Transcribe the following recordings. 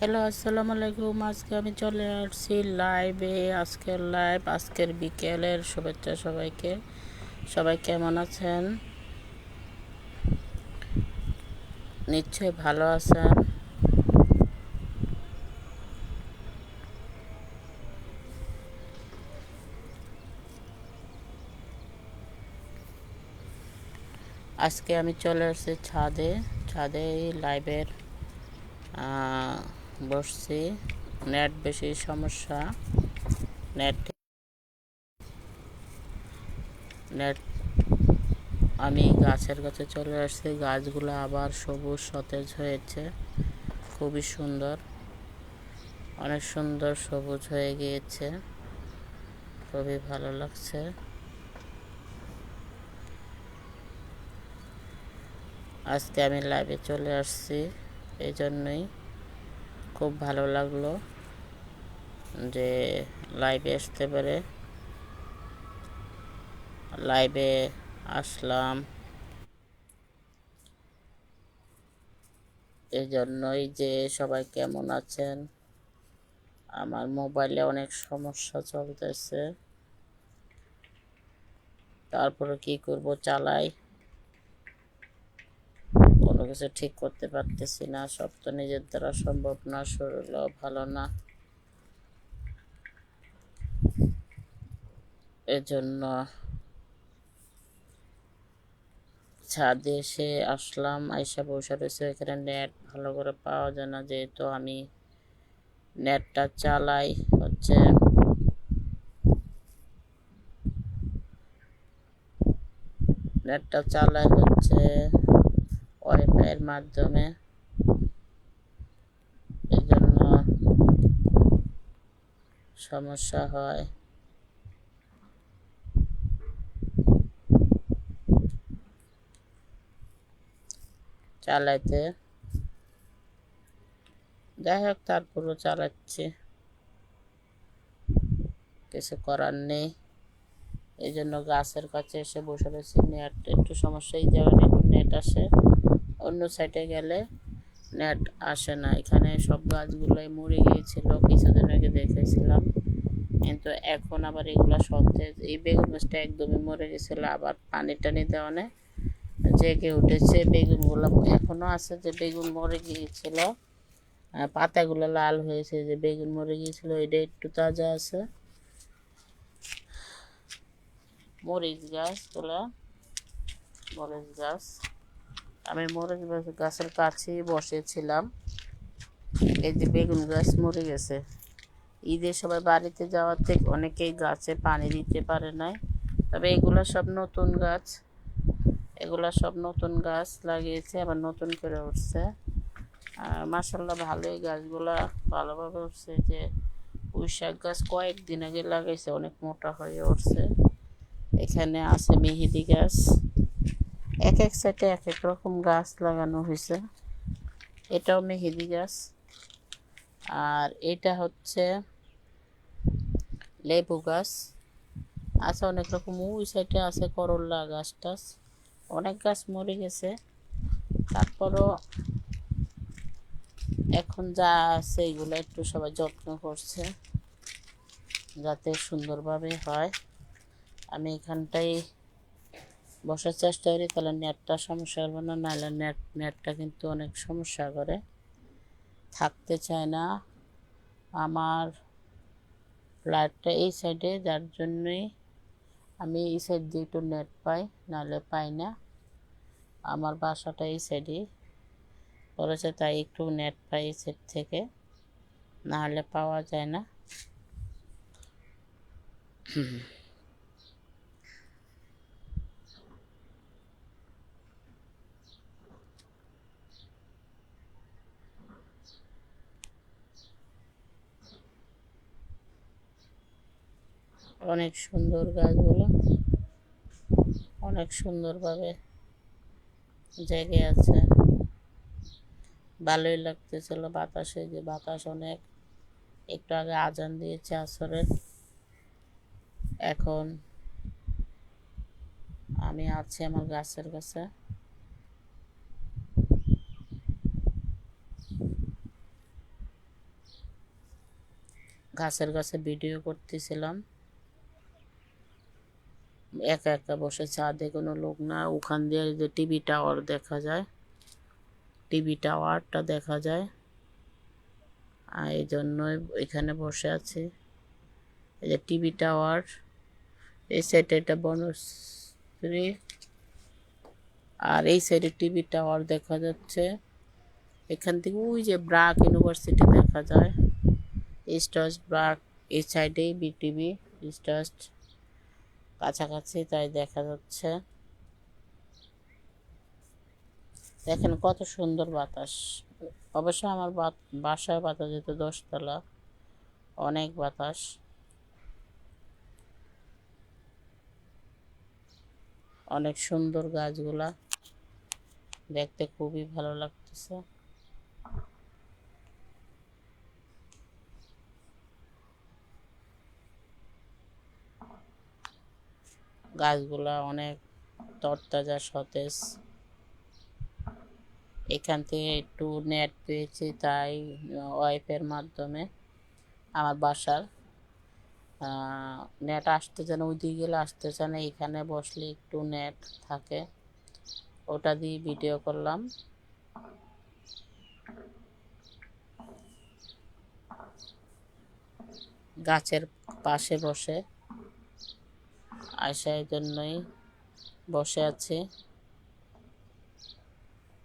Hello, আসসালামু আলাইকুম। আজকে আমি চলে আসছি লাইভে আজকের লাইভ আজকের বিকেলের শুভেচ্ছা সবাইকে। সবাই কেমন আছেন? নিশ্চয়ই ভালো আছেন। আজকে আমি চলে আসছি ছাদে। ছাদে লাইভের বসছি। নেট বেশি সমস্যা। নেট নেট আমি গাছের কাছে চলে আসছি। গাছগুলো আবার সবুজ, সতেজ হয়েছে। খুবই সুন্দর। অনেক সুন্দর সবুজ হয়ে গিয়েছে। খুবই ভালো লাগছে। আজকে আমি লাইভে চলে আসছি। এই জন্যই খুব ভালো লাগল যে লাইভে আসতে পারে। লাইভে আসলাম। এই জন্যই যে সবাই কেমন আছেন? আমার মোবাইলে অনেক সমস্যা চলতেছে। তারপরে কি করব চালাই? কিছু ঠিক করতে পারতেছি না, সব তো নিজের দ্বারা সম্ভব না, শরীরও ভালো না। এজন্য ছাদে এসে আসলাম, আইসা বসে রয়েছে। এখানে নেট ভালো করে পাওয়া যায় না, যেহেতু আমি নেটটা চালাই, হচ্ছে নেটটা চালাই হচ্ছে ওয়াইফাইয়ের মাধ্যমে। এই জন্য সমস্যা হয়। চালাইতে। যাই হোক, তারপরও চালাচ্ছি। কিছু করার নেই। এই জন্য গাছের কাছে এসে বসে রয়েছি। নেট একটু সমস্যা এই জায়গায় একটু নেট আসে। অন্য সাইডে গেলে নেট আসে না। এখানে সব গাছগুলোই মরে গিয়েছিল, কিছুদিন আগে দেখেছিলাম। কিন্তু এখন আবার এগুলো সতেজ এই বেগুন গাছটা একদমই মরে গেছিল। আবার পানি টানি দেওয়া জেগে উঠেছে। বেগুনগুলো এখনও আছে যে, বেগুন মরে গিয়েছিল। পাতাগুলো লাল হয়েছে যে, বেগুন মরে গিয়েছিল। এটা একটু তাজা আছে। মরিচ গাছ তোলা মরিচ গাছ। আমি মরিচ গাছের কাছেই বসেছিলাম। এই যে বেগুন গাছ মরে গেছে। ঈদে সবাই বাড়িতে যাওয়ার থেকে অনেকেই গাছে পানি দিতে পারে নাই। তবে এগুলো সব নতুন গাছ। এগুলা সব নতুন গাছ লাগিয়েছে, আবার নতুন করে উঠছে। আর মাসাল্লাহ ভালোই গাছগুলা ভালোভাবে উঠছে। যে পুঁই শাক গাছ কয়েকদিন আগে লাগাইছে, অনেক মোটা হয়ে উঠছে। এখানে আছে মেহেদি গাছ। এক এক সাইডে এক এক রকম গাছ লাগানো হয়েছে। এটাও মেহেদি গাছ। আর এটা হচ্ছে লেবু গাছ। আছে অনেক রকম। ওই সাইডে আছে করল্লা গাছ টাছ। অনেক গাছ মরে গেছে। তারপরও এখন যা আছে এগুলো একটু সবাই যত্ন করছে, যাতে সুন্দরভাবে হয়। আমি এখানটাই বসার চেষ্টা করি, তাহলে নেটটা সমস্যা হবে না, নাহলে নেট, নেটটা কিন্তু অনেক সমস্যা করে। থাকতে চায় না। আমার ফ্ল্যাটটা এই সাইডে, যার জন্যই আমি এই সাইড দিয়ে একটু নেট পাই, নাহলে পাই না। আমার বাসাটা এই সাইডে। করেছে তাই একটু নেট পাই এই সাইড থেকে, নাহলে পাওয়া যায় না। অনেক সুন্দর গাছগুলো। অনেক সুন্দরভাবে জেগে আছে। ভালোই লাগতেছিল বাতাসে যে বাতাস অনেক। একটু আগে আজান দিয়েছে আসরের। এখন আমি আছি আমার গাছের কাছে। গাছের কাছে ভিডিও করতেছিলাম। একা একা বসে ছাদে কোনো লোক না, ওখান দিয়ে যে টিভি টাওয়ার দেখা যায়। টিভি টাওয়ারটা দেখা যায়। আর এই জন্যই এখানে বসে আছে। এই যে টিভি টাওয়ার এই সাইডে এটা বনশ্রী। আর এই সাইডে টিভি টাওয়ার দেখা যাচ্ছে। এখান থেকে ওই যে ব্রাক ইউনিভার্সিটি দেখা যায়। ইস্টার্স ব্রাক এই সাইডেই বিটিভি ইস্টার্স কাছাকাছি, তাই দেখা যাচ্ছে। দেখেন কত সুন্দর বাতাস। অবশ্য আমার বাসায় বাতাস যেত দশতলা। অনেক বাতাস। অনেক সুন্দর গাছগুলা। দেখতে খুবই ভালো লাগতেছে। গাছগুলা অনেক তরতাজা, সতেজ। এখান থেকে একটু নেট পেয়েছি তাই ওয়াইফের মাধ্যমে আমার বাসার। নেট আসতে চান ওইদিকে গেলে আসতে চান এখানে বসলে একটু নেট থাকে। ওটা দিয়ে ভিডিও করলাম। গাছের পাশে বসে আশা জন্যই বসে আছে।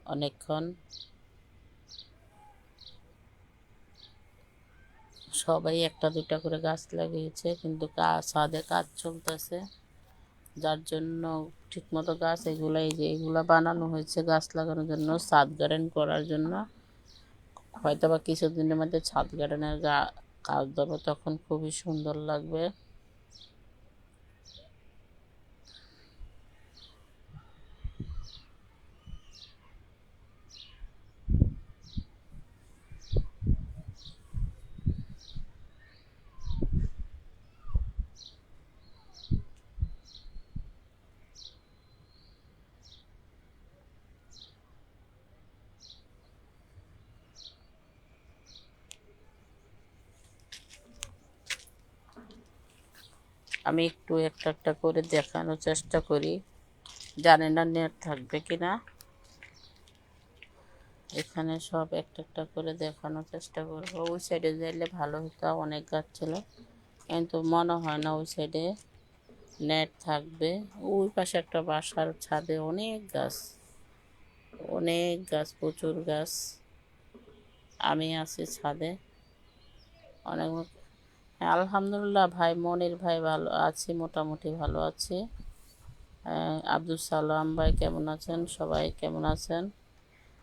অনেকক্ষণ। সবাই একটা দুটা করে গাছ লাগিয়েছে, কিন্তু ছাদে কাজ চলতেছে। যার জন্য ঠিকমতো গাছ এগুলা, এই যে এগুলা বানানো হয়েছে গাছ লাগানোর জন্য, ছাদ গার্ডেন করার জন্য। হয়তো বা কিছুদিনের মধ্যে ছাদ গার্ডেনের গা, কাজ দেবো তখন খুবই সুন্দর লাগবে। আমি একটু একটা একটা করে দেখানোর চেষ্টা করি। জানি না নেট থাকবে কি না এখানে সব একটা একটা করে দেখানোর চেষ্টা করব। ওই সাইডে যাইলে ভালো হতো, অনেক গাছ ছিল। কিন্তু মনে হয় না ওই সাইডে নেট থাকবে। ওই পাশে একটা বাসার ছাদে অনেক গাছ অনেক গাছ, প্রচুর গাছ। আমি আছি ছাদে। অনেক হ্যাঁ আলহামদুলিল্লাহ ভাই মনির ভাই ভালো আছি মোটামুটি ভালো আছি। আহ, আব্দুল সালাম ভাই কেমন আছেন? সবাই কেমন আছেন?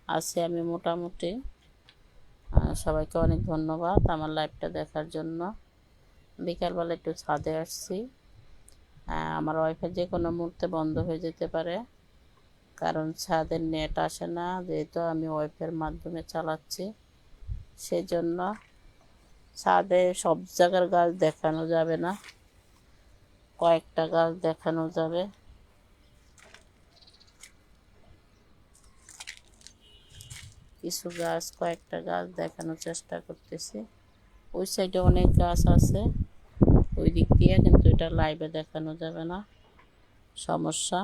আছি আমি মোটামুটি। সবাইকে অনেক ধন্যবাদ আমার লাইভটা দেখার জন্য। বিকালবেলা একটু ছাদে আসছি। আমার ওয়াইফাই যে কোনো মুহূর্তে বন্ধ হয়ে যেতে পারে কারণ ছাদের নেট আসে না যেহেতু আমি ওয়াইফের মাধ্যমে চালাচ্ছি সেজন্য ছাদে সব জায়গার গাছ দেখানো যাবে না। কয়েকটা গাছ দেখানো যাবে। কিছু গাছ, কয়েকটা গাছ দেখানোর চেষ্টা করতেছি। ওই সাইডে অনেক গাছ আছে। ওই দিক দিয়ে কিন্তু এটা লাইভে দেখানো যাবে না। সমস্যা।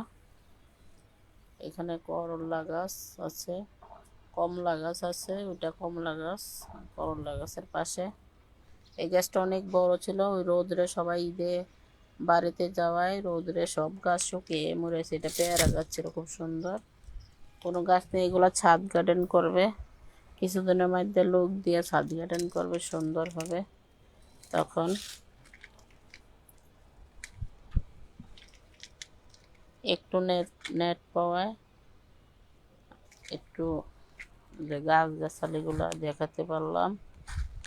এখানে করলা গাছ আছে, কমলা গাছ আছে, ওইটা কমলা গাছ, করলা গাছের পাশে। এই গাছটা অনেক বড় ছিল, ওই রোদ্রে সবাই ঈদে বাড়িতে যাওয়ায় রোদ্রে সব গাছ শুকিয়ে মরেছে এটা পেয়ারা গাছ ছিল, খুব সুন্দর। কোনো গাছ নেই, এগুলো ছাদ গার্ডেন করবে। কিছুদিনের মধ্যে লোক দিয়ে ছাদ গার্ডেন করবে, সুন্দর হবে। তখন একটু নেট নেট পাওয়ায় একটু যে গাছ গাছালিগুলো দেখাতে পারলাম।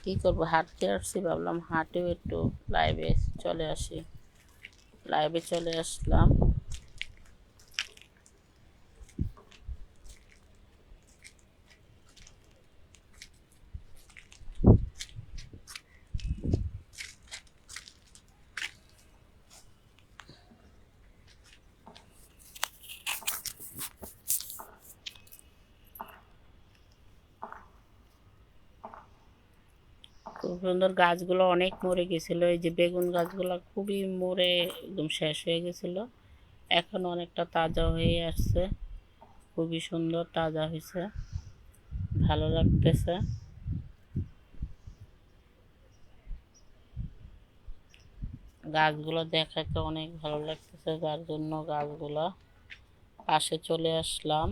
কি করব? হাঁটতে আসছি ভাবলাম হাঁটেও একটু লাইভে চলে আসি। লাইভে চলে আসলাম। সুন্দর গাছগুলো অনেক মরে গেছিল। এই যে বেগুন গাছগুলো খুবই মরে একদম শেষ হয়ে গেছিল। এখন অনেকটা তাজা হয়ে আসছে। খুবই সুন্দর তাজা হয়েছে। ভালো লাগতেছে। গাছগুলো দেখাতে অনেক ভালো লাগতেছে যার জন্য গাছগুলো পাশে চলে আসলাম।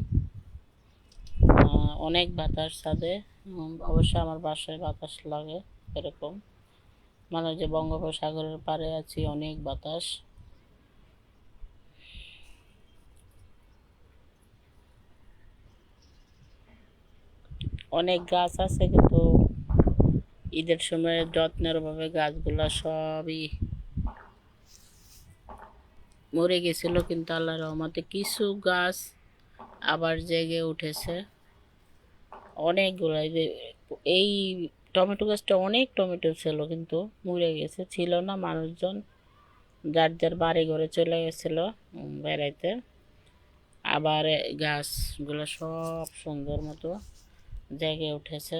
অনেক বাতাস ছাদে। উম, অবশ্য আমার বাসায় বাতাস লাগে। এরকম। মানে যে বঙ্গোপসাগরের পাড়ে আছি অনেক বাতাস। অনেক গাছ আছে কিন্তু ঈদের সময় যত্নের অভাবে গাছগুলা সবই মরে গেছিল কিন্তু আল্লাহ রহমতে। কিছু গাছ আবার জেগে উঠেছে। অনেকগুলো এই টমেটো গাছটা অনেক টমেটো ছিল কিন্তু মরে গেছে। ছিল না, মানুষজন যার যার বাড়ি ঘরে চলে গেছিল বেড়াইতে। আবার গাছগুলো সব সুন্দর মতো জেগে উঠেছে।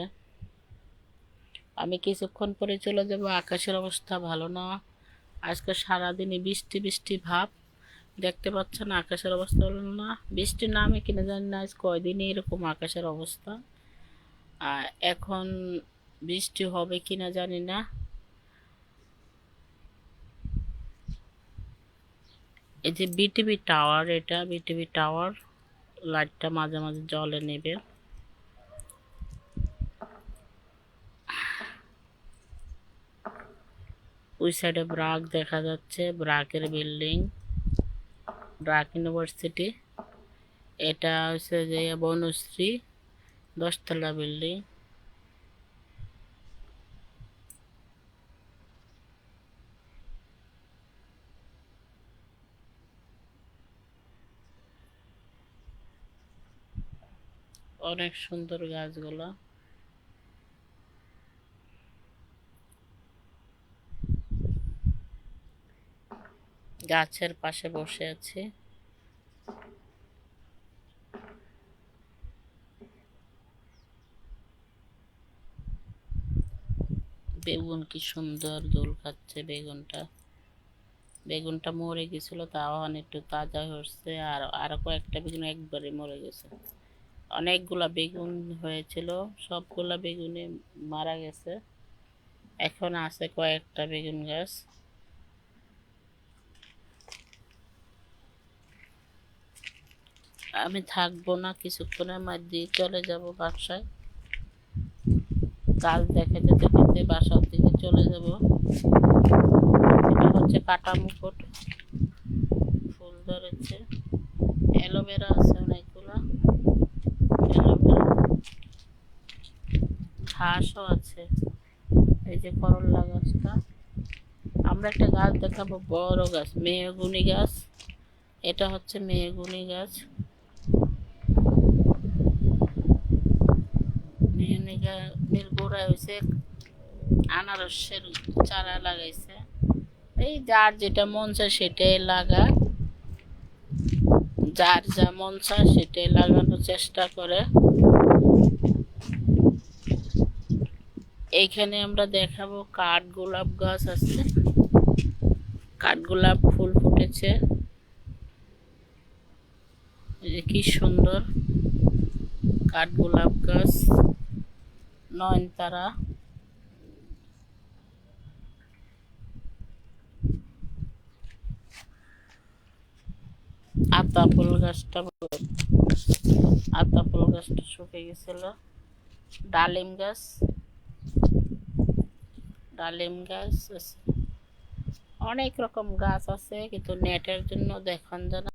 আমি কিছুক্ষণ পরে চলে যাব, আকাশের অবস্থা ভালো না। আজকে সারাদিনই বৃষ্টি বৃষ্টি ভাব। দেখতে পাচ্ছেন আকাশের অবস্থা ভালো না। বৃষ্টি নামে কিনে জানি না, আজ কয়দিনই এরকম আকাশের অবস্থা। এখন বৃষ্টি হবে কিনা জানি না। এই যে বিটিভি টাওয়ার এটা বিটিভি টাওয়ার লাইটটা মাঝে মাঝে জলে নেবে। ওই সাইডে ব্রাক দেখা যাচ্ছে, ব্রাকের বিল্ডিং ব্রাক ইউনিভার্সিটি এটা হচ্ছে যে বনশ্রী, দশতলা বিল্ডিং অনেক সুন্দর গাছগুলো। গাছের পাশে বসে আছি। বেগুন কি সুন্দর দোল খাচ্ছে বেগুনটা। বেগুনটা মরে গেছিল, তাও একটু তাজা হচ্ছে, আর আরও কয়েকটা বেগুন একবারে মরে গেছে। অনেকগুলা বেগুন হয়েছিল, সবগুলা বেগুনে মারা গেছে। এখন আছে কয়েকটা বেগুন গাছ। আমি থাকব না, কিছুক্ষণের মধ্যে চলে যাব বাসায়। কাজ দেখাতে দেখাতে বাসার দিকে চলে যাব। এটা হচ্ছে কাটা মুকুট। ফুল ধরেছে। অ্যালোভেরা আছে অনেকগুলা অ্যালোভেরা ঘাসও আছে। এই যে করল্লা গাছটা। আমরা একটা গাছ দেখাবো, বড় গাছ, মেহগুনি গাছ। এটা হচ্ছে মেহগুনি গাছ। মেহগুনি গাছের গোড়ায় হয়েছে আনারসের চারা লাগাইছে। এই যার যেটা মন চায় সেটাই লাগা যার যা মন চায় সেটাই লাগানোর চেষ্টা করে। এইখানে আমরা দেখাবো কাঠ গোলাপ গাছ আছে। কাঠ গোলাপ ফুল ফুটেছে। কি সুন্দর কাঠ গোলাপ গাছ, নয়নতারা। আতা ফুল গাছটা আতা ফুল গাছটা শুকে গেছিল। ডালিম গাছ। ডালিম গাছ আছে। অনেক রকম গাছ আছে কিন্তু নেটের জন্য দেখান যায় না।